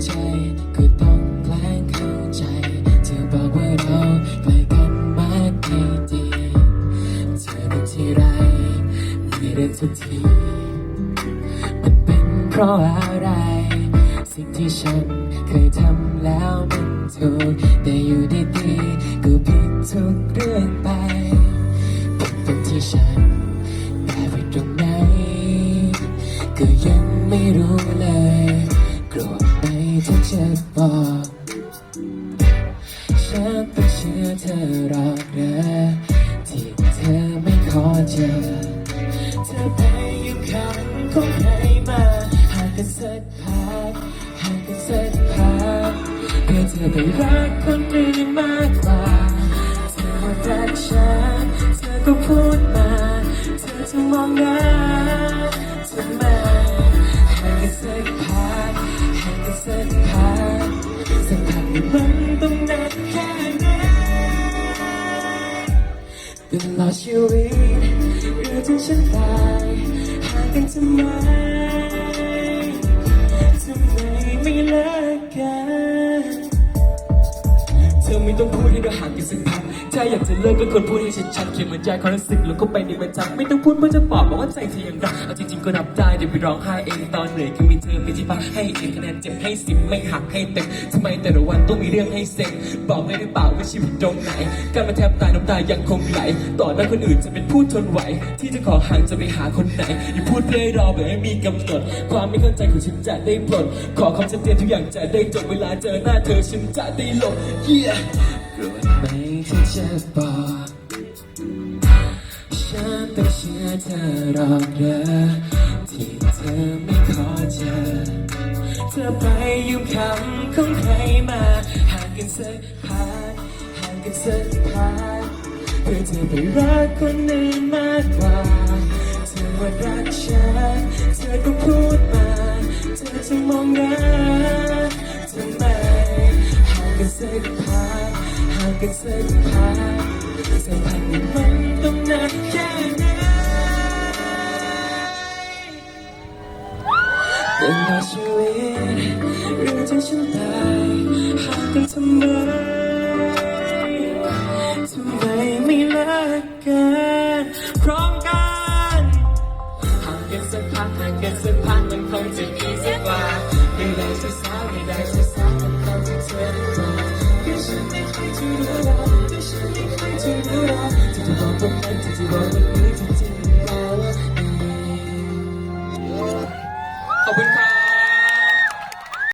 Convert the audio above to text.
ก็ต้องแรงเข้าใจ เธอบอกว่าเราใกล้กันมากดีเธอเป็นที่ไรไม่ได้ทุกทีมันเป็นเพราะอะไร สิ่งที่ฉันเคยทำแล้วมันถูกแต่อยู่ดีๆก็ผิดทุกเรื่องไปเป็นเป็ที่ฉันแต่ไปตรงไหนก็ยังไม่รู้เลย ธไหมที่จะบอกฉันต้องเชื่อเธอหรอกนะที่เธอไม่ขอเจอ เธอไปยืมคำของใครมาหากกันสักพักหากกันสักพักเพื่อเธอไปรักคนอื่นมากกว่าเธอว่ารักฉันเธอก็พูดมา เธอจะมองหน้ มันต้องนานแค่ไหนตลอดชีวิตหรือจนฉันตายห่างกันทำไม ธอไม่ต้องพูดให้เราห่างกันสักพักถ้าอยากจะเลิกก็ควรพูดให้ชัดๆเขียนเหมือนใจความรู้สึกแล้วก็ไปในบรรทัดไม่ต้องพูดเพื่อจะปอบบอกว่าใจเธอยังรักเอาจริงๆก็รับได้เดี๋ยวไปร้องไห้เองตอนเหนื่อยก็มีเธอเป็นที่พักให้เองคะแนนเจ็บให้สิบไม่หักให้เต็มทำไมแต่ละวันต้องมีเรื่องให้เซ็งบอกได้หรือเปล่าว่าชีวิตตรงไหน การมาแทบตายน้ำตายังคงไหลต่อหน้าคนอื่นจะเป็นผู้ทนไหว ที่จะขอห่างจะไปหาคนไหนอย่าพูดเพื่อรอแบบไม่มีกำหนดความไม่เข้าใจของฉันจะได้ปลดขอคำชัดเจนทุกอย่างจะได้จบเวลาเจอหน้าเธอฉันจะได้หลบ yeah โกรธไหมที่จะบอกฉันต้องเชื่อเธอหรอกเด้อที่เธอไม่ขอเจอเธอไปยืมคำของใครมาห่างกันสักพักห่างกันสักพักเพื่อเธอไปรักคนอื่นมากกว่าเธอว่ารักฉันเธอก็พูด สักพักห่างกันสักพักสักพักนี้มันต้องนานแค่ไหนตลอดชีวิตหรือจะฉันตายหางกันทำไมทำไมไม่เลิกกันพร้อมกันหางกันสักพักหางกันสักพักมันคงจะดีสักกว่าไม่ได้ช้าช้าไม่ได้ช้า นไม่เคยจะรู้เราก็ฉันไม่เคยจ